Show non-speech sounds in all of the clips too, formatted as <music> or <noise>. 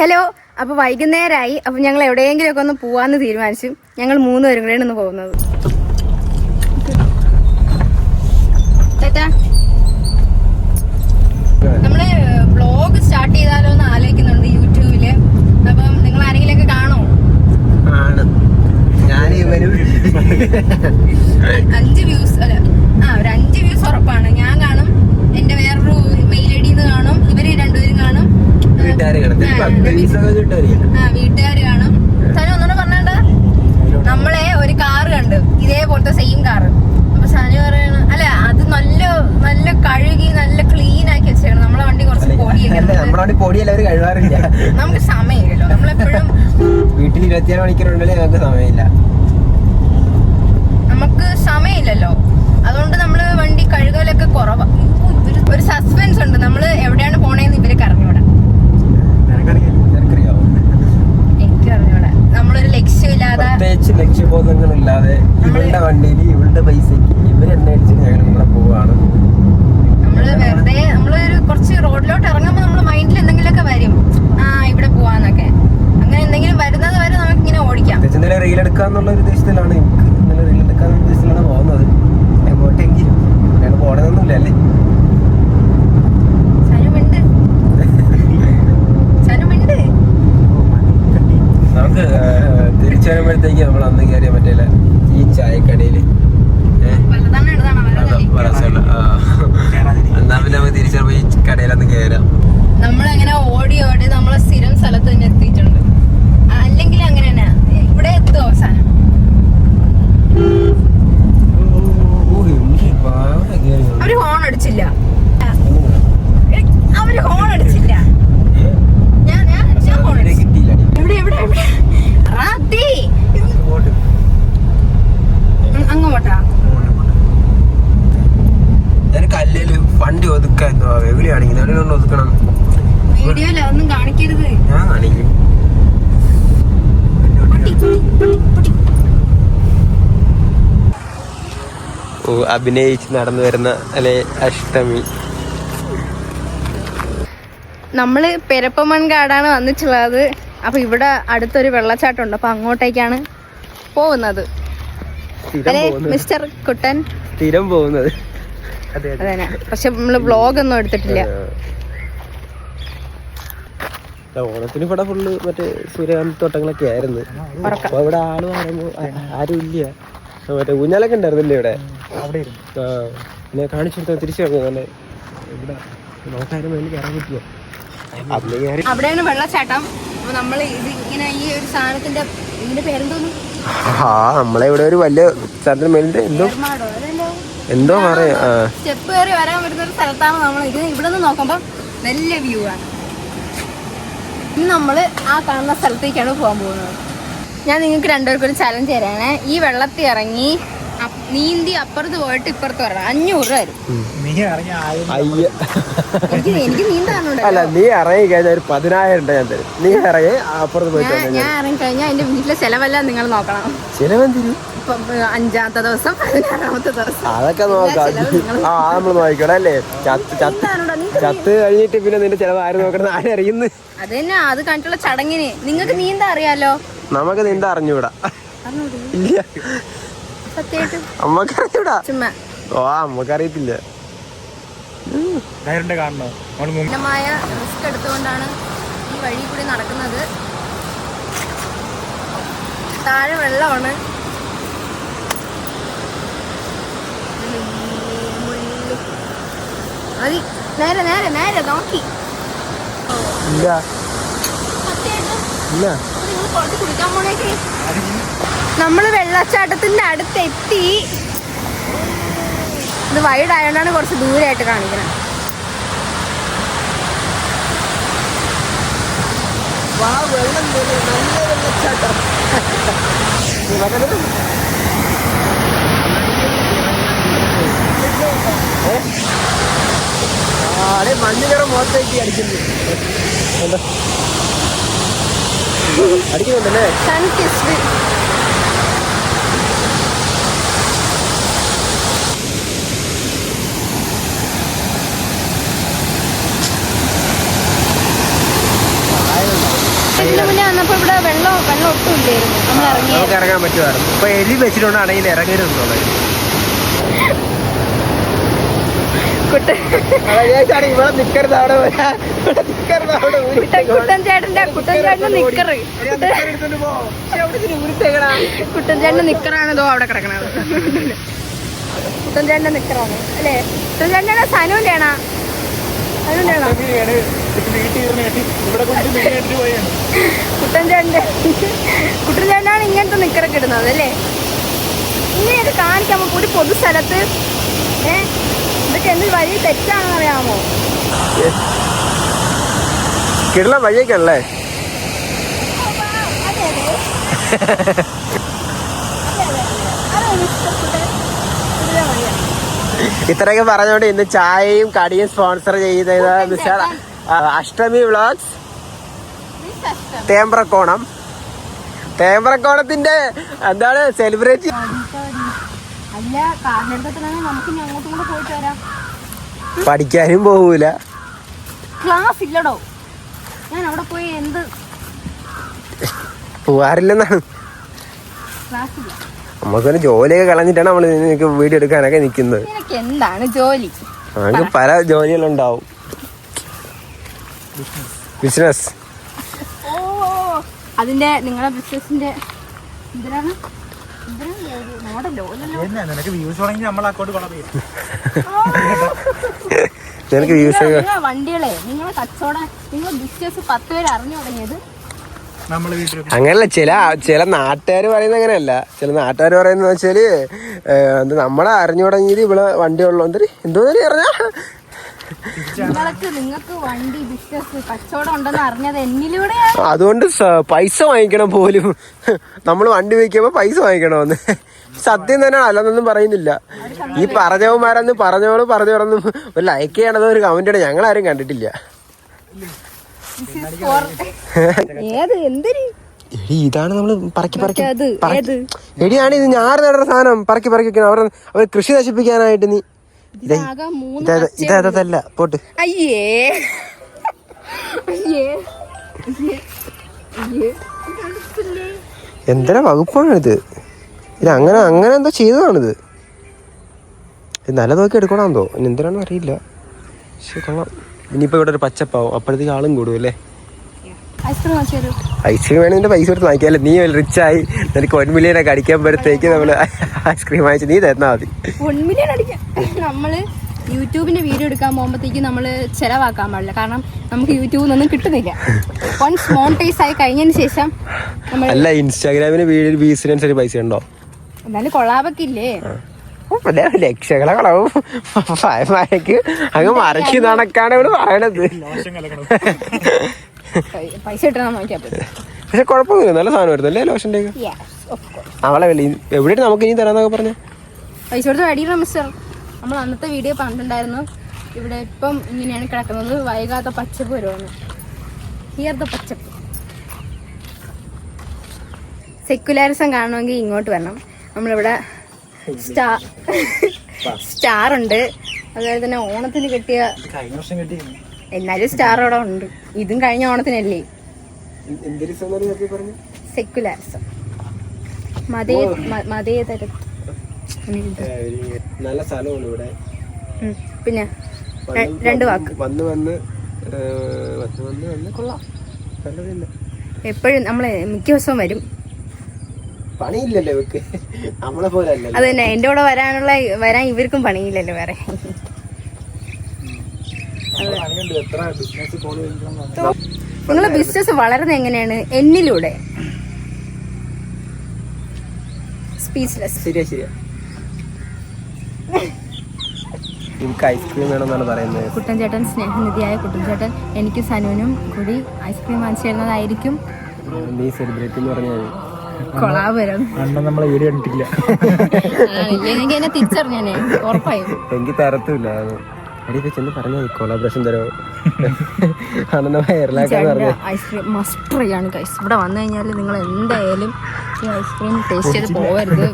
Hello അപ്പൊ വൈകുന്നേരമായി അപ്പൊ ഞങ്ങൾ എവിടെയെങ്കിലും ഒക്കെ ഒന്ന് പോവാന്ന് തീരുമാനിച്ചു. ഞങ്ങൾ മൂന്നുപേരും കൂടെയാണ് ഒന്ന് പോകുന്നത്. ചേട്ടാ നമ്മൾ വ്ലോഗ് സ്റ്റാർട്ട് ചെയ്താലോ എന്ന് ആലോചിക്കുന്നുണ്ട് യൂട്യൂബിൽ. അപ്പം നിങ്ങൾ ആരെങ്കിലും കാണോ? ആണ്. ഞാൻ ഇവരും അഞ്ച് വ്യൂസ് അല്ല ആ ഒരു അഞ്ച് വ്യൂസ് ഉറപ്പാണ് ഞാൻ കാണും എന്റെ വേറൊരു മെയിൽ ഐ ഡിന്ന് കാണും ഇവർ രണ്ടുപേരും കാണും വീട്ടുകാരെ കിടത്തി ആ, പത്ത് പൈസ കിട്ടുമായിരിക്കും ആ വീട്ടുകാര് കാണും സനു ഒന്നുകൂടെ പറഞ്ഞാണ്ട നമ്മളെ ഒരു കാറ് കണ്ട് ഇതേപോലത്തെ സെയിം കാറ് അപ്പൊ സനു പറയണ അല്ല അത് നല്ല നല്ല കഴുകി നല്ല ക്ലീൻ ആക്കി വെച്ചേക്കണം നമ്മളെ വണ്ടി കുറച്ച് പൊടിയൊക്കെ അല്ല നമ്മുടെ വണ്ടി പൊടിയല്ല അവർ കഴിവാറില്ല നമുക്ക് സമയമില്ലല്ലോ നമ്മളെപ്പോഴും വീട്ടിൽ ഇരുപത്തിയാറ് മണിക്കൂറുണ്ടല്ലേ ഞങ്ങൾക്ക് സമയമില്ല. നമുക്ക് സമയമില്ലല്ലോ. അതുകൊണ്ട് നമ്മൾ വണ്ടി കഴുകലൊക്കെ കുറവാണ് ഒരു- സസ്പെൻസ് ഉണ്ട്. നമ്മൾ എവിടെയാണ് പോണേന്ന് അറിഞ്ഞൂടാ നിനക്കറിയാവോ? എനിക്ക് അറിഞ്ഞൂടാ നമ്മളൊരു ലക്ഷ്യമില്ലാതെ പ്രത്യേകിച്ച് ലക്ഷ്യബോധങ്ങളില്ലാതെ ഇവളുടെ വണ്ടിയിൽ ഇവളുടെ പൈസക്ക് ഇവർ അടിച്ച് ഞങ്ങൾ ഇവിടെ പോവാണ് നമ്മൾ വെറുതെ നമ്മൾ ഒരു കുറച്ച് റോഡിലോട്ട് ഇറങ്ങുമ്പോൾ നമ്മൾ മൈൻഡിൽ എന്തെങ്കിലുമൊക്കെ വരും ആ ഇവിടെ പോവാന്നൊക്കെ അങ്ങനെ എന്തെങ്കിലും വരുന്നത് വരെ നമുക്ക് ഇങ്ങനെ ഓടിക്കാം പ്രത്യേകിച്ച് ഇന്നലെ റീൽ എടുക്കാന്നുള്ള ഒരു ഉദ്ദേശത്തിലാണ് എനിക്ക് ഇന്നലെ റീൽ എടുക്കാന്നുള്ള ഉദ്ദേശത്തിലാണ് പോകുന്നത് എങ്ങോട്ടെങ്കിലും ഞങ്ങൾ പോകണമെന്നൊന്നുമില്ല അല്ലേ സനുമിണ്ട് സനുമിണ്ട് നമുക്ക് തിരിച്ചു വരുമ്പോഴത്തേക്ക് നമ്മൾ അന്ന് കയറിയ പറ്റില്ല ഈ ഇടതാണ് എന്നാ പിന്നെ നമുക്ക് തിരിച്ചു വരുമ്പോ ഈ കടയിലൊന്ന് കയറാം നമ്മളങ്ങനെ ഓടി ഓടി നമ്മളെ സ്ഥിരം സ്ഥലത്ത് തന്നെ എത്തിയിട്ടുണ്ട് അല്ലെങ്കിൽ അങ്ങനെ തന്നെ ഇവിടെ എത്തും അവസാനം അവർ ഹോൺ അടിച്ചില്ല അവർ ഹോൺ അടിച്ചില്ല ഞാൻ ഞാൻ ഞാൻ ഹോൺ അടിച്ചു കിട്ടിയില്ല എവിടെ എവിടെ എവിടെ റാത്തി ഉം, അങ്ങ് പോട്ടാ ഞാൻ കല്ലിൽ വണ്ടി ഒതുക്കാൻ എവിടെയാണെങ്കിൽ എവിടെയാണ് ഒതുക്കണം വീഡിയോയിൽ അതൊന്നും കാണിക്കരുത് ഞാൻ കാണിക്കും പൊട്ടി, പൊട്ടി, പൊട്ടി, പൊട്ടി. ഓ അഭിനയിച്ച് നടന്നു വരുന്ന അല്ലെ അഷ്ടമി. നമ്മൾ നമ്മൾ പെരപ്പമൺകാടാണ് വന്നിട്ടുള്ളത്. അപ്പൊ ഇവിടെ അടുത്തൊരു വെള്ളച്ചാട്ടം ഉണ്ട് അപ്പൊ അങ്ങോട്ടേക്കാണ് പോകുന്നത്. മിസ്റ്റർ കുട്ടൻ? സ്ഥിരം പോകുന്നത്. അതന്നെ. പക്ഷെ നമ്മൾ വ്ലോഗ് ഒന്നും എടുത്തിട്ടില്ല ഓണത്തിന് ഇവിടെ ഫുള്ള് മറ്റേ സൂര്യകാന്തി തോട്ടങ്ങളൊക്കെ ആയിരുന്നു. അപ്പൊ ഇവിടെ ആൾ പറയുമ്പോ ആരും ഇല്ല മറ്റേ ഊഞ്ഞാലൊക്കെ ഉണ്ടായിരുന്നില്ലേ ഇവിടെ? ആ പിന്നെ കാണിച്ചു തിരിച്ചു വന്നു നല്ല ഇവിടെ നോക്കാനും വേണ്ടി കയറാൻ പറ്റുമോ? അവിടെയാണ് വെള്ളച്ചാട്ടം. അപ്പൊ നമ്മൾ ഇത് ഇങ്ങനെ ഈ ഒരു സാധനത്തിന്റെ ഇതിന്റെ പേരെന്തോന്നു? ആ നമ്മളെ ഇവിടെ ഒരു വലിയ സ്ഥലത്തിന് മേലിന്റെ എന്തോ എന്തോ പറയാ സ്റ്റെപ്പ് കയറി വരാൻ പറ്റുന്ന ഒരു സ്ഥലത്താണ് നമ്മൾ ഇത്. ഇവിടെ നിന്ന് നോക്കുമ്പോൾ നല്ല വ്യൂ ആണ്. ഇന്ന് നമ്മൾ ആ കാണുന്ന സ്ഥലത്തേക്കാണ് പോകാൻ പോകുന്നത്. ഞാൻ നിങ്ങൾക്ക് രണ്ടുപേർക്കും ഒരു ചലഞ്ച് തരാണ്. ഈ വെള്ളത്തിൽ ഇറങ്ങി നീന്തി അപ്പുറത്ത് പോയിട്ട് ഇപ്പുറത്ത് വരണം. അഞ്ഞൂറ് രൂപ വരും. അയ്യ. എനിക്ക് എനിക്ക് നീന്താനുണ്ട് അല്ല നീ ഇറങ്ങി കഴിഞ്ഞാൽ ഒരു പതിനായിരം രൂപ ഞാൻ തരും. നീ ഇറങ്ങി അപ്പുറത്ത് പോയിട്ട് ഞാൻ ഞാൻ ഇറങ്ങി കഴിഞ്ഞാൽ എന്റെ വീട്ടിലെ ചെലവെല്ലാം നിങ്ങൾ നോക്കണം. ചിലവൻ തരും ഇപ്പം അഞ്ചാമത്തെ ദിവസം പതിനാറാമത്തെ ദിവസം. അതൊക്കെ നോക്കാം. ആ നമ്മൾ അല്ലേ? ചത്ത് കഴിഞ്ഞിട്ട് പിന്നെ നിന്റെ ചെലവ് ആര് നോക്കണം ആരും അറിയുന്നു? അത് തന്നെ അത് കണ്ടിട്ടുള്ള ചടങ്ങിന്. നിങ്ങൾക്ക് നീന്താ അറിയാലോ? നമുക്ക് നിന്റെ അറിഞ്ഞൂടാ? ഇല്ല. അമ്മയ്ക്ക് അറിഞ്ഞൂടാ ചുമ്മാ. ഓ അമ്മയ്ക്ക് അറിയത്തില്ല റിസ്ക് എടുത്തുകൊണ്ടാണ് ഈ വഴി കൂടി നടക്കുന്നത്. താഴെ വെള്ളമാണ്. മതി. നേരെ നേരെ നേരെ നോക്കി. ഇല്ല. ഇല്ല. കുറച്ച് കുടിക്കാൻ പോണേക്ക്. നമ്മൾ വെള്ളച്ചാട്ടത്തിന്റെ അടുത്ത് എത്തി ഇത് വൈഡ് ആയതുകൊണ്ടാണ് കുറച്ച് ദൂരമായിട്ട് കാണിക്കുന്നത് മഞ്ഞ നിറം മുഖത്തേക്ക് അടിക്കുന്നു ഇറങ്ങിയ നമുക്ക് ഇറങ്ങാൻ പറ്റുമായിരുന്നു. ഇപ്പൊ എലി വെച്ചിട്ടുണ്ടാണെങ്കിൽ ഇറങ്ങരുതെന്നുള്ളത് കുട്ട ഇവിടെ നിക്കരുത് അവിടെ. നിക്കരുത് അവിടെ കുട്ടൻ കുട്ടൻ ചേട്ടന്റെ കുട്ടൻ നിക്കറ്. അവിടെ. കുട്ടൻ ചേട്ടന്റെ കിടക്കണത്. കുട്ടൻ ചേട്ടന്റെ നിക്കറാണ്. അല്ലേ? കുട്ടൻ ചേട്ടന്റെ സനുവിന്റെ ആണോ കുട്ടൻ ചേട്ടന്റെ കുട്ടൻ ചേട്ടനാണ് ഇങ്ങനത്തെ നിക്കറൊക്കെ ഇടുന്നത് അല്ലേ? ഇങ്ങനെയൊക്കെ കാണിക്കാൻ ഒരു പൊതു സ്ഥലത്ത് ഏ? ഇതൊക്കെ എന്ത് വഴി തെറ്റാണെന്ന് അറിയാമോ? കിടല ഇത്രയൊക്കെ പറഞ്ഞോണ്ട് ഇന്ന് ചായയും കടിയും സ്പോൺസർ ചെയ്ത മിസ്റ്റർ അഷ്ടമി വ്ളോഗ്സ്. തേമ്പ്രക്കോണം. തേമ്പ്രക്കോണത്തിന്റെ എന്താണ് സെലിബ്രേറ്റ്. അല്ല നമുക്ക് ഇനി അങ്ങോട്ടും കൂടെ പോയിട്ട് വരാം. പഠിക്കാനും പോകൂല ക്ലാസ് ഇല്ലടോ. ഞാൻ അവിടെ പോയി എന്ത്? പോവാറില്ലെന്നാണ്. ക്ലാസ് ഇല്ല. നമുക്കൊരു ജോലിയൊക്കെ കളഞ്ഞിട്ടാണ് നമ്മൾ നിനക്ക് വീഡിയോ എടുക്കാനൊക്കെ നിൽക്കുന്നത്. നിനക്ക് എന്താണ് ജോലി? നമുക്ക് പല ജോലികളുണ്ടാവും ബിസിനസ് ഓ അതിന്റെ നിങ്ങളുടെ ബിസിനസിന്റെ എന്തിനാണ് നിനക്ക് വ്യൂസ് തുടങ്ങി നമ്മൾ അക്കൗണ്ട് കൊള നിനക്ക് വ്യൂസ് വണ്ടികളെ നിങ്ങളെ കച്ചവടം നിങ്ങൾ ബിസിനസ് പത്ത് പേര് അറിഞ്ഞു തുടങ്ങിയത്? അങ്ങനല്ല ചില ചില നാട്ടുകാർ പറയുന്നത് അങ്ങനെയല്ല. ചില നാട്ടുകാർ പറയുന്നത് വെച്ചാൽ നമ്മളെ അറിഞ്ഞു തുടങ്ങിയത് ഇവിടെ വണ്ടി ഉള്ളു എന്തൊരു എന്തോ പറഞ്ഞ? നിങ്ങൾക്ക് നിങ്ങൾക്ക് വണ്ടി ബിസിനസ് കച്ചവടം ഉണ്ടെന്ന് അറിഞ്ഞത് എന്നിലൂടെയാണ്. അതുകൊണ്ട് സ- പൈസ വാങ്ങിക്കണം പോലും. നമ്മൾ വണ്ടി വയ്ക്കുമ്പോ പൈസ വാങ്ങിക്കണമെന്ന്. സത്യം തന്നെ അല്ലെന്നൊന്നും പറയുന്നില്ല. ഈ പറഞ്ഞവന്മാരൊന്നും പറഞ്ഞവൾ പറഞ്ഞു പറഞ്ഞു ഒരു ലൈക്ക് ചെയ്യണത് ഒരു കമന്റ് ഞങ്ങൾ ആരും കണ്ടിട്ടില്ല. This is for- ഏത്? എന്തിന്? എടി ഇതാണ് നമ്മൾ പറക്കി പറക്കി ഏത്? എടിയാണ് ഇത് ഞാറ് നടുന്ന സാധനം പറക്കി പറക്കി വെക്കണം അവർ അവർ കൃഷി നശിപ്പിക്കാനായിട്ട് നീ ഇതാ ഇതാകെ മൂന്ന് ഇതാ പച്ചയേ പോട്ട്. അയ്യേ? എന്തിനാ വകുപ്പാണിത്? ഇത് അങ്ങനെ അങ്ങനെ എന്തോ ചെയ്തതാണിത്. ഇത് നല്ല നോക്കി എടുക്കണമെന്നോ ഇനി എന്തിനാണെന്ന് അറിയില്ല. പക്ഷെ കൊള്ളാം. ഇനിയിപ്പോ ഇവിടെ ഒരു പച്ചപ്പാവും. അപ്പോഴത്തേക്ക് ആളും കൂടും അല്ലേ? ഐസ്ക്രീം വേണം നിന്റെ ഐസ്ക്രീം വേണമെങ്കിൽ പൈസ കൊടുത്ത് വാങ്ങിക്കാല്ലേ നീ റിച്ച് ആയി. നിനക്ക് വൺ അടിക്കാൻ അടിക്കുമ്പോഴത്തേക്ക് നമ്മൾ ഐസ്ക്രീം വാങ്ങിച്ച് നീ തന്നാ മതി. വൺ മില്യൺ അടിക്കാം നമ്മൾ യൂട്യൂബിന്റെ വീഡിയോ എടുക്കാൻ പോകുമ്പോഴത്തേക്ക് നമ്മൾ ചെലവാക്കാൻ പാടില്ല. കാരണം നമുക്ക് യൂട്യൂബിൽ നിന്നും കിട്ടുന്നില്ല. വൺസ് മോണിറ്റൈസ് ആയി കഴിഞ്ഞതിന് ശേഷം അല്ല ഇൻസ്റ്റാഗ്രാമിന് വീഡിയോ പൈസ ഉണ്ടോ? എന്നാലും കൊള്ളാപൊക്കെ ഇല്ലേ ഓ, പിന്നെ ലക്ഷങ്ങളെ കളവും മരക്ക് അങ്ങ് മറക്കി നടക്കാണ് ഇവിടെ പറയണത്. പൈസ കിട്ടണം പക്ഷെ കുഴപ്പമൊന്നുമില്ല. നല്ല സാധനം വരുന്നു അല്ലേ ലോഷന്റെ അവളെ വില എവിടെയാണ് നമുക്ക് ഇനി തരാന്നൊക്കെ പറഞ്ഞു? പൈസ കൊടുത്ത് മേടിക്കണം മിസ്റ്റർ നമ്മൾ അന്നത്തെ വീഡിയോ പറഞ്ഞിട്ടുണ്ടായിരുന്നു ഇവിടെ ഇപ്പം ഇങ്ങനെയാണ് കിടക്കുന്നത്. വൈകാത്ത പച്ചപ്പ് വരുവാണ്. ഹിയർ ദ പച്ചപ്പ്. സെക്കുലാരിസം കാണണമെങ്കിൽ ഇങ്ങോട്ട് വരണം. നമ്മളിവിടെ സ്റ്റാർ സ്റ്റാർ <laughs> ഉണ്ട്. അതുപോലെ തന്നെ ഓണത്തിന് കിട്ടിയ കഴിഞ്ഞ വർഷം കിട്ടി എന്നാലും സ്റ്റാർ അവിടെ ഉണ്ട്. ഇതും കഴിഞ്ഞ ഓണത്തിനല്ലേ? പറഞ്ഞു? സെക്കുലാരിസം മതേ മതേതര നല്ല സ്ഥലമാണ് ഇവിടെ. പിന്നെ രണ്ട് വാക്ക്. വന്ന് വന്ന് വന്ന് വന്ന് വന്ന് കൊള്ളാം. എപ്പോഴും നമ്മളെ മിക്ക ദിവസവും വരും. പണിയില്ലല്ലോ ഇവക്ക്. നമ്മളെ പോലെ അത് തന്നെ എന്റെ കൂടെ വരാനുള്ള വരാൻ ഇവർക്കും പണിയില്ലല്ലോ വേറെ പണിയുണ്ട് എത്ര ബിസിനസ് കോൾ വരുമ്പോൾ നിങ്ങളെ ബിസിനസ് വളരുന്നത് എങ്ങനെയാണ്? എന്നിലൂടെ. സ്പീച്ച്ലെസ് ശരിയാ ശരിയാ. എനിക്ക് ഐസ്ക്രീം വേണമെന്നാണ് പറയുന്നത്. കുട്ടൻ ചേട്ടൻ സ്നേഹനിധിയായ കുട്ടൻചേട്ടൻ എനിക്ക് സനുവിനും കൂടി ഐസ്ക്രീം വാങ്ങിച്ചു തരുന്നതായിരിക്കും. നീ സെലിബ്രേറ്റ് എന്ന് പറഞ്ഞാൽ കൊളാബ് അണ്ണൻ നമ്മളെ കണ്ടിട്ടില്ല. എനിക്ക് എന്നെ ഉറപ്പായും. എനിക്ക് തരത്തില്ല അടിയൊക്കെ ചെന്ന് പറഞ്ഞാൽ കൊളാബറേഷൻ തരുമോ അണ്ണനെ പറഞ്ഞു. ഐസ്ക്രീം മസ്റ്റ് ആണ് ഗൈസ് ഇവിടെ വന്നു കഴിഞ്ഞാൽ നിങ്ങൾ എന്തായാലും ഈ ഐസ്ക്രീം ടേസ്റ്റ് ചെയ്ത് പോകരുത്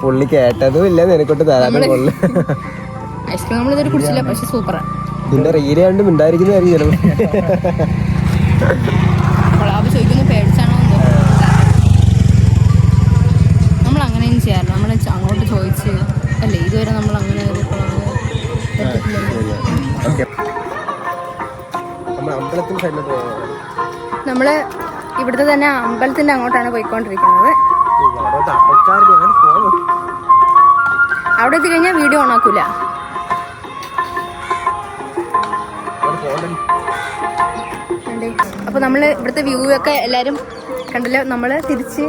പുള്ളി കേട്ടതും ഇല്ല നിനക്കോട്ട് തരാനും പുള്ളി. ഐസ്ക്രീം നമ്മൾ ഇതൊരു കുടിച്ചില്ല പക്ഷെ സൂപ്പറാണ് നിന്റെ റീൽ കണ്ടും ഉണ്ടായിരിക്കുന്നതായിരിക്കും കൊളാബ് ചോദിക്കുന്നു പേടിച്ചാണോ നമ്മൾ അങ്ങനെയും ചെയ്യാറില്ല. നമ്മൾ അങ്ങോട്ട് ചോദിച്ച് അല്ലേ ഇതുവരെ നമ്മൾ അങ്ങനെ നമ്മൾ ഇവിടുത്തെ തന്നെ അമ്പലത്തിന്റെ അങ്ങോട്ടാണ് പോയിക്കൊണ്ടിരിക്കുന്നത്. അവിടെ എത്തി കഴിഞ്ഞാൽ വീഡിയോ ഓണാക്കൂല? അപ്പൊ നമ്മൾ ഇവിടുത്തെ വ്യൂ ഒക്കെ എല്ലാരും കണ്ടല്ലോ? നമ്മൾ തിരിച്ച്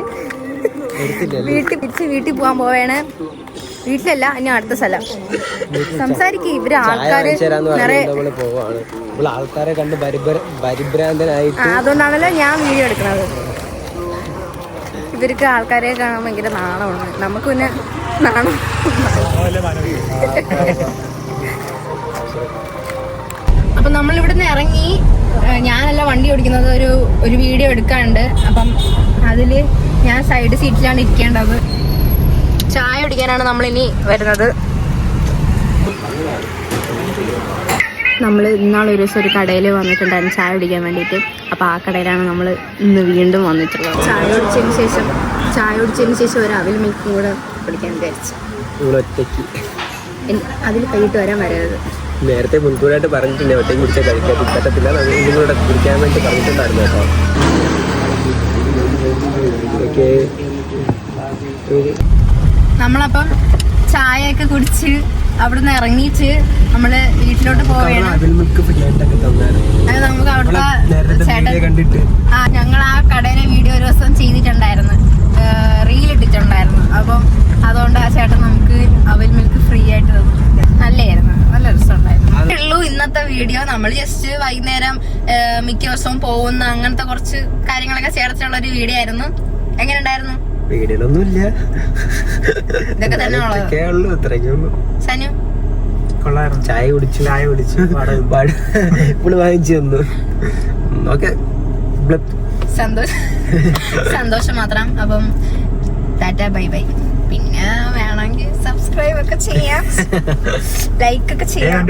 വീട്ടിൽ തിരിച്ച് വീട്ടിൽ പോവാൻ പോവേണ്. വീട്ടിലല്ല ഇനി അടുത്ത സ്ഥലം. സംസാരിക്കും ഇവർ ആൾക്കാര് കണ്ട് പരിഭ്രാന്തനായിട്ട് അതുകൊണ്ടാണല്ലോ ഞാൻ വീഡിയോ എടുക്കുന്നത്. ഇവർക്ക് ആൾക്കാരെ കാണാൻ ഭയങ്കര നാണമാണ്. നമുക്ക് പിന്നെ നാണം. അപ്പൊ നമ്മളിവിടുന്ന് ഇറങ്ങി ഞാനല്ല വണ്ടി ഓടിക്കുന്നത് ഒരു ഒരു വീഡിയോ എടുക്കാനുണ്ട്. അപ്പം അതിൽ ഞാൻ സൈഡ് സീറ്റിലാണ് ഇരിക്കേണ്ടത്. ചായ കുടിക്കാനാണ് നമ്മൾ ഇനി വരുന്നത്. നമ്മൾ ഇന്നാളൊരു ഒരു ദിവസം ഒരു കടയിൽ വന്നിട്ടുണ്ടായിരുന്നു ചായ കുടിക്കാൻ വേണ്ടിയിട്ട്. അപ്പോൾ ആ കടയിലാണ് നമ്മൾ ഇന്ന് വീണ്ടും വന്നിട്ടുള്ളത്. ചായ കുടിച്ചതിന് ശേഷം ചായ കുടിച്ചതിന് ശേഷം ഒരു അവിൽ മിൽക്കും കൂടെ കുടിക്കാൻ വിചാരിച്ചു. അതിൽ കൈയിട്ട് വരാൻ വരരുത് നേരത്തെ മുൻകൂറായിട്ട് പറഞ്ഞിട്ടുണ്ട് ഒറ്റയ്ക്ക് കുടിച്ചാൽ കഴിക്കാൻ പറ്റത്തില്ല നിങ്ങളോട് കുടിക്കാൻ വേണ്ടി പറഞ്ഞിട്ടുണ്ടായിരുന്നു കേട്ടോ. ഓക്കെ. നമ്മളപ്പം ചായയൊക്കെ കുടിച്ച് അവിടുന്ന് ഇറങ്ങിയിട്ട് നമ്മൾ വീട്ടിലോട്ട് പോവുകയാണ്. നമുക്ക് അവിടുത്തെ ചേട്ടൻ ആ ഞങ്ങൾ ആ കടയിലെ വീഡിയോ ഒരു ദിവസം ചെയ്തിട്ടുണ്ടായിരുന്നു. റീൽ ഇട്ടിട്ടുണ്ടായിരുന്നു. അപ്പം അതുകൊണ്ട് ആ ചേട്ടൻ നമുക്ക് അവൽ മിൽക്ക് ഫ്രീ ആയിട്ട് തന്നു. നല്ലായിരുന്നു നല്ല രസമുണ്ടായിരുന്നു. ഉള്ളൂ ഇന്നത്തെ വീഡിയോ നമ്മൾ ജസ്റ്റ് വൈകുന്നേരം മിക്ക ദിവസവും പോകുന്ന അങ്ങനത്തെ കുറച്ച് കാര്യങ്ങളൊക്കെ ചേർത്തിട്ടുള്ള ഒരു വീഡിയോ ആയിരുന്നു. എങ്ങനെ ഉണ്ടായിരുന്നു വീഡിയോയിലൊന്നുമില്ല ഇതൊക്കെ ഉള്ളൂ ഇത്രയൊക്കെ ഉള്ളൂ. സനു? കൊള്ളായിരുന്നു. ചായ കുടിച്ചു ചായ കുടിച്ചു. <laughs> പാട് ഇപ്പോൾ വാങ്ങിച്ചു തന്നു. ഓക്കെ. സന്തോഷം. സന്തോഷം മാത്രം. അപ്പം ടാറ്റ ബൈ ബൈ. പിന്നെ വേണമെങ്കിൽ സബ്സ്ക്രൈബ് ഒക്കെ ചെയ്യാം. <laughs> ലൈക്ക് ഒക്കെ ചെയ്യാം.